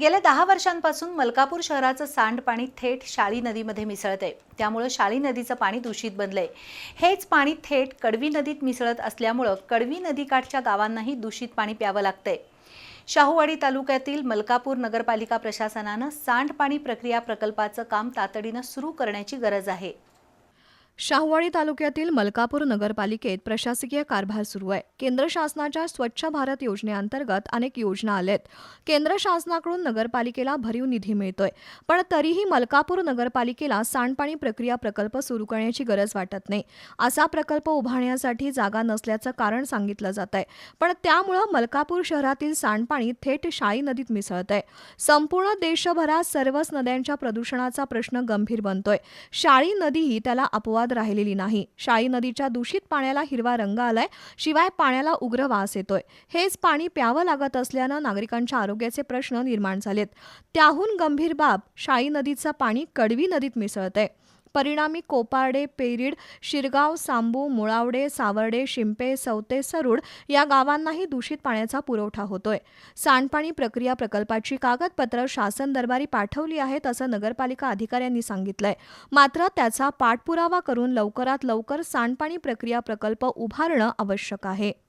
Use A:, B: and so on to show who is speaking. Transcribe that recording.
A: गेल्या दहा वर्षांपासून मलकापूर शहराचं सांडपाणी थेट शाळी नदीमध्ये मिसळतंय. त्यामुळं शाळी नदीचं पाणी दूषित बनलंय. हेच पाणी थेट कडवी नदीत मिसळत असल्यामुळं कडवी नदीकाठच्या गावांनाही दूषित पाणी प्यावं लागतंय. शाहूवाडी तालुक्यातील मलकापूर नगरपालिका प्रशासनानं सांडपाणी प्रक्रिया प्रकल्पाचं काम तातडीनं सुरू करण्याची गरज आहे.
B: शाहूवाडी तालुक्यातील मलकापूर नगरपालिकेत प्रशासकीय कारभार सुरू आहे. केंद्र शासनाच्या स्वच्छ भारत योजनेअंतर्गत अनेक योजना आल्यात केंद्र शासनाकडून नगरपालिकेला भरीव निधी मिळतोय. पण तरीही मलकापूर नगरपालिकेला सांडपाणी प्रक्रिया प्रकल्प सुरू करण्याची गरज वाटत नाही. असा प्रकल्प उभारण्यासाठी जागा नसल्याचं कारण सांगितलं जात आहे. पण त्यामुळं मलकापूर शहरातील सांडपाणी थेट शाळी नदीत मिसळत आहे. संपूर्ण देशभरात सर्वच नद्यांच्या प्रदूषणाचा प्रश्न गंभीर बनतोय. शाळी नदीही त्याला अपवाद राहिलेली नाही. शाई नदीच्या दूषित पाण्याला हिरवा रंग आलाय. शिवाय पाण्याला उग्र वास येतोय. हेच पाणी प्यावं लागत असल्यानं नागरिकांच्या आरोग्याचे प्रश्न निर्माण झालेत. त्याहून गंभीर बाब शाई नदीचं पाणी कडवी नदीत मिसळतंय. परिणामी कोपार्डे पेरीड शिरगाव सांबू मुळावडे सावर्डे शिंपे सवते सरूड या गावांनाही दूषित पाण्याचा पुरवठा होतोय. सांडपाणी प्रक्रिया प्रकल्पाची कागदपत्र शासन दरबारी पाठवली आहेत असं नगरपालिका अधिकाऱ्यांनी सांगितलंय. मात्र त्याचा पाठपुरावा करून लवकरात लवकर सांडपाणी प्रक्रिया प्रकल्प उभारणं आवश्यक आहे.